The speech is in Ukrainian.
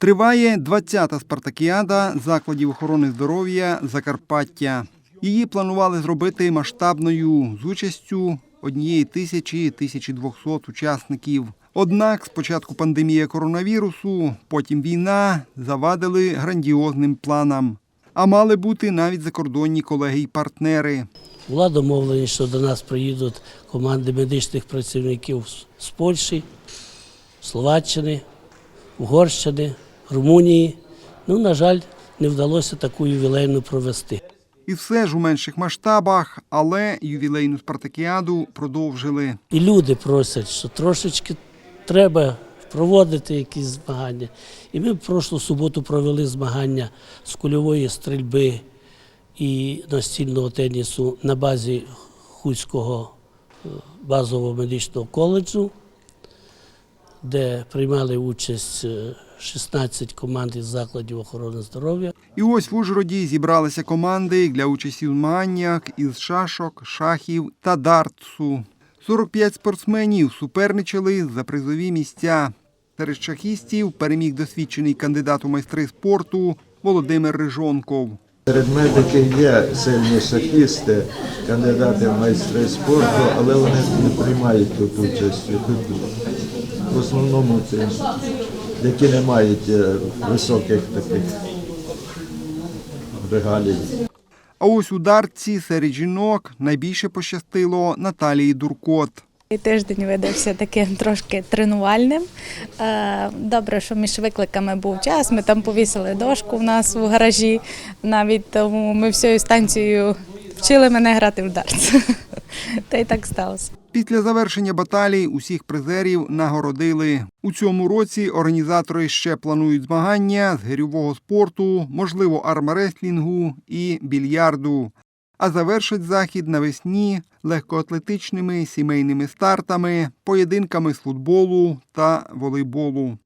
Триває 20-та спартакіада закладів охорони здоров'я Закарпаття. Її планували зробити масштабною з участю однієї тисячі 1200 учасників. Однак спочатку пандемія коронавірусу, потім війна завадили грандіозним планам. А мали бути навіть закордонні колеги й партнери. Була домовленість, що до нас приїдуть команди медичних працівників з Польщі, Словаччини, Угорщини, Румунії. Ну, на жаль, не вдалося таку ювілейну провести. І все ж у менших масштабах, але ювілейну спартакіаду продовжили. І люди просять, що трошечки треба проводити якісь змагання. І ми в прошлу суботу провели змагання з кульової стрільби і настільного тенісу на базі Хуського е, базового медичного коледжу, де приймали участь е, 16 команд із закладів охорони здоров'я. І ось в Ужгороді зібралися команди для участі у змаганнях із шашок, шахів та дартсу. 45 спортсменів суперничали за призові місця. Серед шахістів переміг досвідчений кандидат у майстри спорту Володимир Рижонков. Серед медиків є сильні шахісти, кандидати в майстри спорту, але вони не приймають тут участь. Тут в основному це які не мають е, високих таких регалій. А ось у дартці серед жінок найбільше пощастило Наталії Дуркот. І Тиждень видався таким трошки тренувальним. Е, Добре, що між викликами був час. Ми там повісили дошку в нас у гаражі. Навіть тому ми всією станцією вчили мене грати в дартс. Та й так сталося. Після завершення баталій усіх призерів нагородили. У цьому році організатори ще планують змагання з гирьового спорту, можливо, армреслінгу і більярду. А завершить захід навесні легкоатлетичними сімейними стартами, поєдинками з футболу та волейболу.